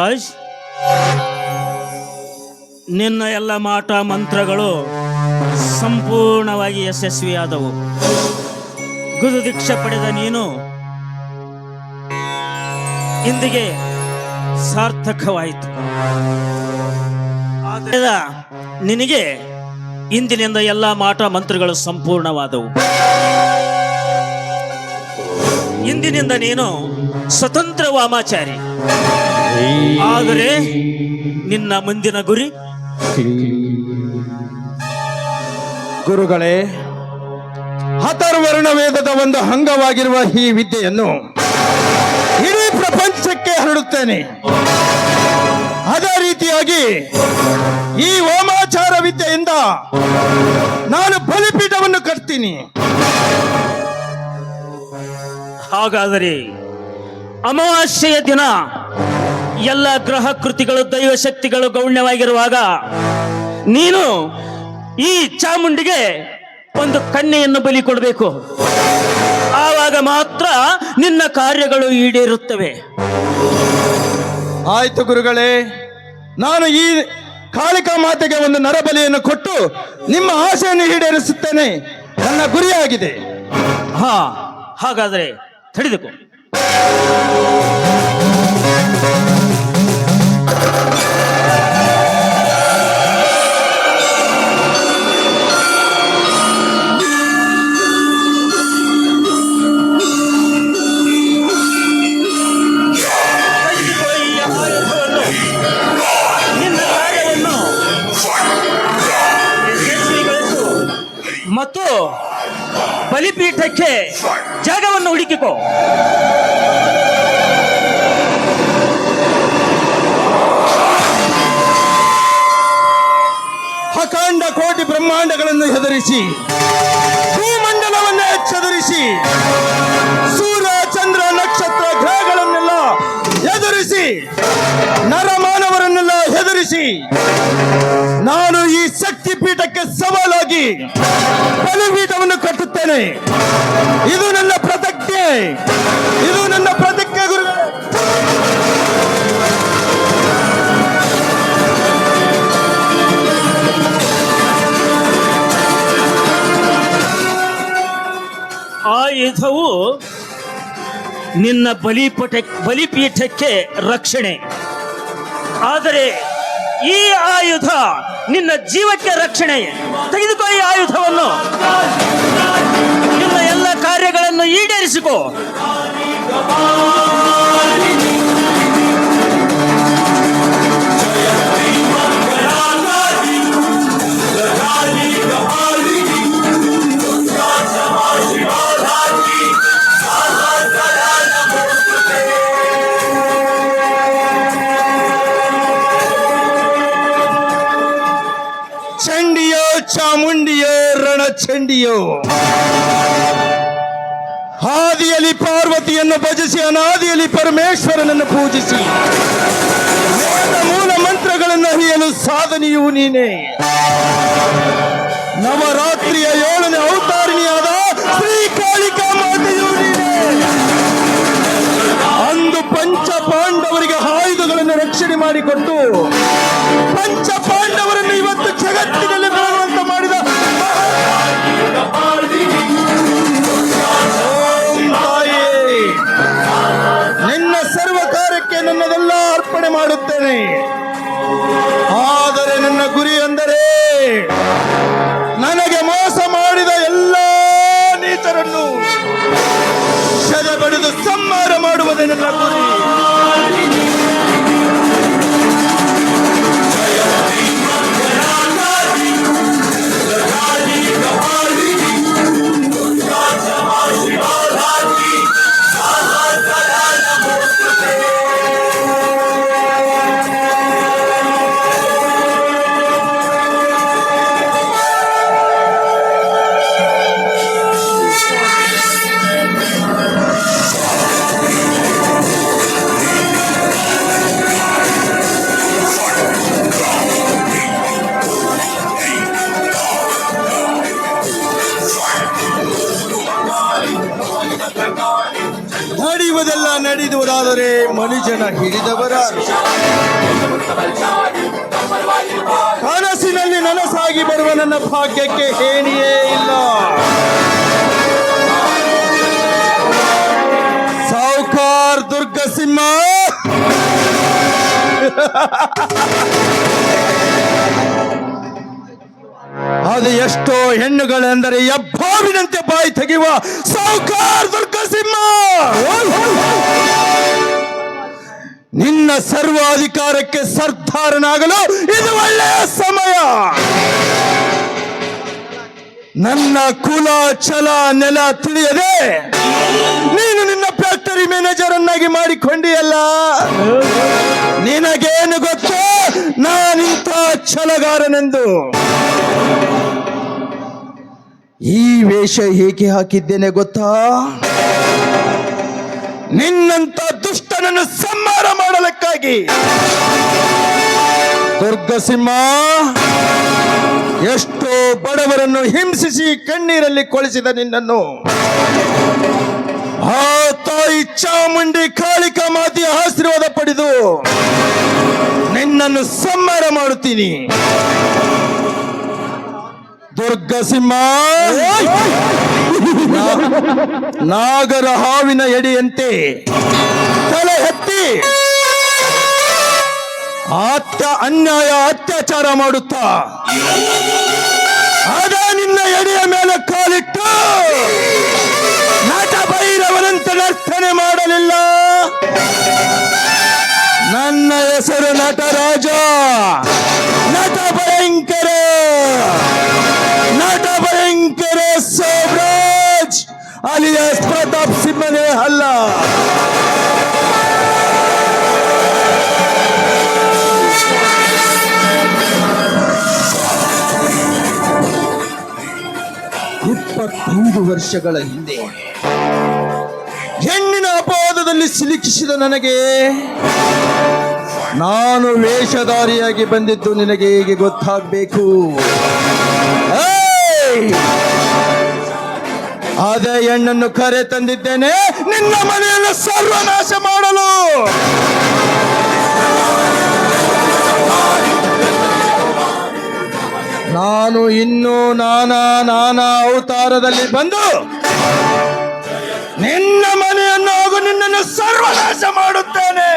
ಶೋಭರಾಜ್ ನಿನ್ನ ಎಲ್ಲ ಮಾಟ ಮಂತ್ರಗಳು ಸಂಪೂರ್ಣವಾಗಿ ಯಶಸ್ವಿಯಾದವು. ಗುರು ದೀಕ್ಷೆ ಪಡೆದ ನೀನು ಇಂದಿಗೆ ಸಾರ್ಥಕವಾಯಿತು. ನಿನಗೆ ಇಂದಿನಿಂದ ಎಲ್ಲ ಮಾಟ ಮಂತ್ರಗಳು ಸಂಪೂರ್ಣವಾದವು. ಇಂದಿನಿಂದ ನೀನು ಸ್ವತಂತ್ರ ವಾಮಾಚಾರಿ. ಆದರೆ ನಿನ್ನ ಮುಂದಿನ ಗುರಿ? ಗುರುಗಳೇ ಹತರ್ವರ್ಣ ವೇದದ ಒಂದು ಅಂಗವಾಗಿರುವ ಈ ವಿದ್ಯೆಯನ್ನು ಇಡೀ ಪ್ರಪಂಚಕ್ಕೆ ಹರಡುತ್ತೇನೆ. ಅದೇ ರೀತಿಯಾಗಿ ಈ ಓಮಾಚಾರ ವಿದ್ಯೆಯಿಂದ ನಾನು ಬಲಿಪೀಠವನ್ನು ಕಟ್ತೀನಿ. ಹಾಗಾದರೆ ಅಮಾವಾಸ್ಯೆಯ ದಿನ ಎಲ್ಲ ಗ್ರಹ ಕೃತಿಗಳು ದೈವ ಶಕ್ತಿಗಳು ಗೌಣ್ಯವಾಗಿರುವಾಗ ನೀನು ಈ ಚಾಮುಂಡಿಗೆ ಒಂದು ಕನ್ಯೆಯನ್ನು ಬಲಿ ಕೊಡಬೇಕು. ಆವಾಗ ಮಾತ್ರ ನಿನ್ನ ಕಾರ್ಯಗಳು ಈಡೇರುತ್ತವೆ. ಆಯ್ತು ಗುರುಗಳೇ ನಾನು ಈ ಕಾಳಿಕಾ ಮಾತೆಗೆ ಒಂದು ನರಬಲಿಯನ್ನು ಕೊಟ್ಟು ನಿಮ್ಮ ಆಸೆಯನ್ನು ಈಡೇರಿಸುತ್ತೇನೆ. ನನ್ನ ಗುರಿಯಾಗಿದೆ. ಹಾ ಹಾಗಾದರೆ ತಡೆದುಕೋ ಬಲಿಪೀಠಕ್ಕೆ ಜಾಗವನ್ನು ಹುಡುಕಿಕೋ. ಅಖಂಡ ಕೋಟಿ ಬ್ರಹ್ಮಾಂಡಗಳನ್ನು ಹೆದರಿಸಿ ಭೂಮಂಡಲವನ್ನು ಚದುರಿಸಿ ಸೂರ್ಯ ನರಮಾನವರನ್ನೆಲ್ಲ ಹೆದರಿಸಿ ನಾನು ಈ ಶಕ್ತಿ ಪೀಠಕ್ಕೆ ಸವಾಲಾಗಿ ಬಲಿಪೀಠವನ್ನು ಕಟ್ಟುತ್ತೇನೆ. ಇದು ನನ್ನ ಪ್ರತಿಜ್ಞೆ. ಇದು ನನ್ನ ಪ್ರತಿಜ್ಞೆ ಗುರು ಆಯುಧವು ನಿನ್ನ ಬಲಿಪಟ, ಬಲಿಪೀಠಕ್ಕೆ ರಕ್ಷಣೆ. ಆದರೆ ಈ ಆಯುಧ ನಿನ್ನ ಜೀವಕ್ಕೆ ರಕ್ಷಣೆ. ತೆಗೆದುಕೋ ಈ ಆಯುಧವನ್ನು. ನಿನ್ನ ಎಲ್ಲ ಕಾರ್ಯಗಳನ್ನು ಈಡೇರಿಸಿಕೋ. ಚಂಡಿಯೋ ಆದಿಯಲ್ಲಿ ಪಾರ್ವತಿಯನ್ನು ಭಜಿಸಿ, ಅನಾದಿಯಲ್ಲಿ ಪರಮೇಶ್ವರನನ್ನು ಪೂಜಿಸಿ. ಮೂಲ ಮಂತ್ರಗಳನ್ನು ಅರಿಯಲು ಸಾಧನೆಯು ನೀನೇ. ನವರಾತ್ರಿಯ ಏಳನೇ ಔತಾರಣಿಯಾದ ಶ್ರೀ ಕಾಳಿಕಾ ಮಾತೆಯೂ ನೀನೇ. ಅಂದು ಪಂಚ ಪಾಂಡವರಿಗೆ ಆಯುಧಗಳನ್ನು ರಕ್ಷಣೆ ಮಾಡಿಕೊಟ್ಟು, ಪಂಚ ಪಾಂಡವರನ್ನು ಮಾಡುತ್ತೇನೆ. ಆದರೆ ನನ್ನ ಗುರಿ ಎಂದರೆ ನನಗೆ ಮೋಸ ಮಾಡಿದ ಎಲ್ಲ ನೀಚರನ್ನು ಸದೆ ಬಡಿದು ಸಂಹಾರ ಮಾಡುವುದೇ ನನ್ನ ಗುರಿ. ಹಿಡಿದುವುದಾದರೆ ಮನುಜನ ಹಿಡಿದವರ ಕನಸಿನಲ್ಲಿ ನನಸಾಗಿ ಬರುವ ನನ್ನ ಭಾಗ್ಯಕ್ಕೆ ಹೇಣಿಯೇ ಇಲ್ಲ. ಸಾವುಕಾರ್ ದುರ್ಗಸಿಂಹ ಅದು ಎಷ್ಟೋ ಹೆಣ್ಣುಗಳೆಂದರೆ ಎಬ್ಬಾವಿನಂತೆ ಬಾಯಿ ತೆಗೆಯುವ ಸಾವುಕಾರ್ ದುರ್ಗಸಿಂಹ ನಿನ್ನ ಸರ್ವಾಧಿಕಾರಕ್ಕೆ ಸರ್ಧಾರನಾಗಲು ಇದು ಒಳ್ಳೆಯ ಸಮಯ. ನನ್ನ ಕುಲ, ಛಲ, ನೆಲ ತಿಳಿಯದೆ ನೀನು ನಿನ್ನ ಫ್ಯಾಕ್ಟರಿ ಮ್ಯಾನೇಜರ್ ಅನ್ನಾಗಿ ಮಾಡಿಕೊಂಡಿಯಲ್ಲ. ನಿನಗೇನು ಗೊತ್ತು? ನಾನಿಂತ ಛಲಗಾರನೆಂದು. ಈ ವೇಷ ಹೇಗೆ ಹಾಕಿದ್ದೇನೆ ಗೊತ್ತಾ? ನಿನ್ನಂತ ದುಷ್ಟನನ್ನು ಸಂಹಾರ ಮಾಡಲಿಕ್ಕಾಗಿ. ದುರ್ಗಸಿಂಹ, ಎಷ್ಟೋ ಬಡವರನ್ನು ಹಿಂಸಿಸಿ ಕಣ್ಣೀರಲ್ಲಿ ಕೊಳಿಸಿದ ನಿನ್ನನ್ನು. ಆ ತಾಯಿ ಚಾಮುಂಡಿ ಕಾಳಿಕಾ ಮಾತಿ ಆಶೀರ್ವಾದ ಪಡೆದು ನಿನ್ನನ್ನು ಸಂಹಾರ ಮಾಡುತ್ತೀನಿ. ದುರ್ಗಸಿಂಹ ನಾಗರ ಹಾವಿನ ಎಡೆಯಂತೆ ತಲೆ ಎತ್ತಿ ಅತ್ಯ ಅನ್ಯಾಯ ಅತ್ಯಾಚಾರ ಮಾಡುತ್ತಾ. ಆದ ನಿನ್ನ ಎಡೆಯ ಮೇಲೆ ಕಾಲಿಟ್ಟು ನಟ ಭೈರವನಂತ ನರ್ತನೆ ಮಾಡಲಿಲ್ಲ. ಹೆಸರು ನಟರಾಜ ನಟ ಭಯಂಕರ. ನಟ ಭಯಂಕರ ಸೋಮರಾಜ್. ಅಲಿಯಾಸ್ ಪ್ರತಾಪ್ ಸಿಂಹನೇ ಅಲ್ಲ. ಇಪ್ಪತ್ತೈದು ವರ್ಷಗಳ ಹಿಂದೆ ಹೆಣ್ಣಿನ ಅಪವಾದದಲ್ಲಿ ಸಿಲುಕಿಸಿದ ನನಗೆ ನಾನು ವೇಷಧಾರಿಯಾಗಿ ಬಂದಿದ್ದು ನಿನಗೆ ಹೇಗೆ ಗೊತ್ತಾಗಬೇಕು? ಅದೇ ಹೆಣ್ಣನ್ನು ಕರೆ ತಂದಿದ್ದೇನೆ, ನಿನ್ನ ಮನೆಯನ್ನು ಸರ್ವನಾಶ ಮಾಡಲು! ನಾನು ಇನ್ನೂ ನಾನಾ ನಾನಾ ಅವತಾರದಲ್ಲಿ ಬಂದು ನಿನ್ನ ಮನೆಯನ್ನು ಹಾಗೂ ನಿನ್ನನ್ನು ಸರ್ವನಾಶ ಮಾಡುತ್ತೇನೆ!